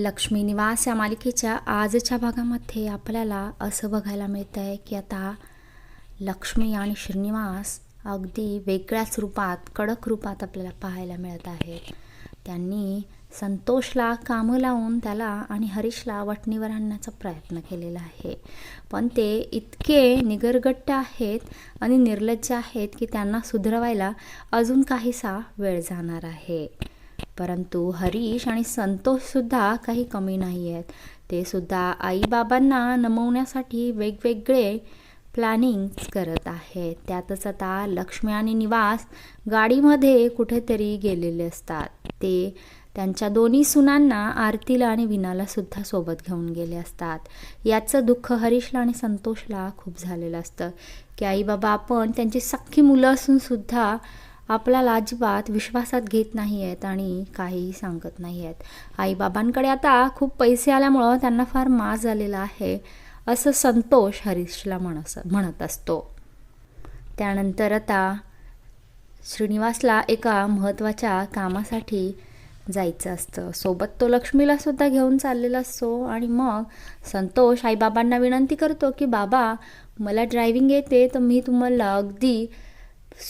लक्ष्मी निवास या मालिकेच्या आजच्या भागामध्ये आपल्याला असं बघायला मिळतं आहे की आता लक्ष्मी आणि श्रीनिवास अगदी वेगळ्याच रूपात कडक रूपात आपल्याला पाहायला मिळत आहेत त्यांनी संतोषला कामं लावून त्याला आणि हरीशला वटणीवर आणण्याचा प्रयत्न केलेला आहे. पण ते इतके निगरगट्ट आहेत आणि निर्लज्ज आहेत की त्यांना सुधरवायला अजून काहीसा वेळ जाणार आहे. परंतु हरीश आणि संतोषसुद्धा काही कमी नाही आहेत ते सुद्धा आईबाबांना नमवण्यासाठी वेगवेगळे प्लॅनिंग करत आहेत. त्यातच आता लक्ष्मी आणि निवास गाडीमध्ये कुठेतरी गेलेले असतात. ते त्यांच्या दोन्ही सुनांना आरतीला आणि विनाला सुद्धा सोबत घेऊन गेले असतात. याचं दुःख हरीशला आणि संतोषला खूप झालेलं असतं. की आई बाबा आपण त्यांची सख्खी मुलं असून सुद्धा आपल्याला अजिबात विश्वासात घेत नाही आहेत आणि काहीही सांगत नाही आहेत आईबाबांकडे आता खूप पैसे आल्यामुळं त्यांना फार माज झालेला आहे असं संतोष हरीशला म्हणस म्हणत असतो. त्यानंतर आता श्रीनिवासला एका महत्त्वाच्या कामासाठी जायचं असतं. सोबत तो लक्ष्मीला सुद्धा घेऊन चाललेला असतो आणि मग संतोष आईबाबांना विनंती करतो की बाबा मला ड्रायव्हिंग येते तर मी तुम्हाला अगदी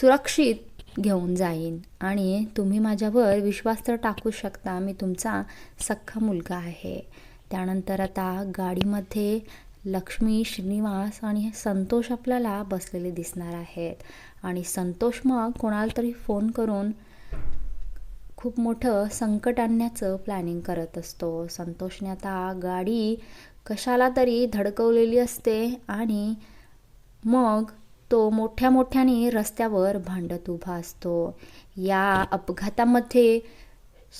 सुरक्षित घेऊन जाईन. आणि तुम्ही माझ्यावर विश्वास तर टाकू शकता मी तुमचा सख्खा मुलगा आहे. त्यानंतर आता गाडीमध्ये लक्ष्मी श्रीनिवास आणि संतोष आपल्याला बसलेले दिसणार आहेत. आणि संतोष मग कोणाला तरी फोन करून खूप मोठं संकट आणण्याचं प्लॅनिंग करत असतो. संतोषने आता गाडी कशाला तरी धडकवलेली असते आणि मग तो मोठ्या मोठ्याने रस्त्यावर भांडत उभा असतो. या अपघातामध्ये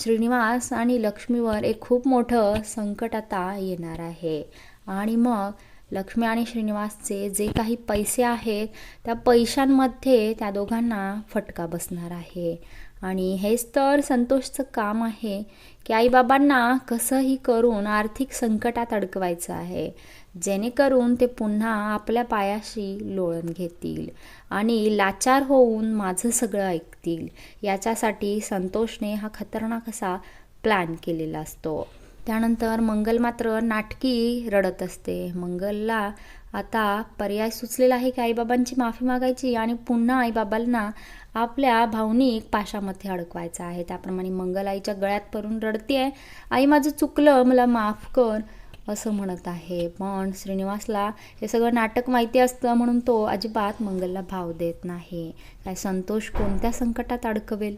श्रीनिवास आणि लक्ष्मीवर एक खूप मोठं संकट आता येणार आहे. आणि मग लक्ष्मी आणि श्रीनिवासचे जे काही पैसे आहेत त्या पैशांमध्ये त्या दोघांना फटका बसणार आहे. आणि हेच तर संतोषचं काम आहे की आईबाबांना कसंही करून आर्थिक संकटात अडकवायचं आहे. जेणेकरून ते पुन्हा आपल्या पायाशी लोळण घेतील आणि लाचार होऊन माझं सगळं ऐकतील. याच्यासाठी संतोषने हा खतरनाक असा प्लॅन केलेला असतो. त्यानंतर मंगल मात्र नाटकी रडत असते. मंगलला आता पर्याय सुचलेला आहे की आईबाबांची माफी मागायची आणि पुन्हा आईबाबांना आपल्या भावनिक पाशामध्ये अडकवायचं आहे. त्याप्रमाणे मंगल आईच्या गळ्यात पडून रडते आई माझं चुकलं मला माफ कर असं म्हणत आहे. पण श्रीनिवासला हे सगळं नाटक माहिती असतं म्हणून तो अजिबात मंगलला भाव देत नाही. काय संतोष कोणत्या संकटात अडकवेल?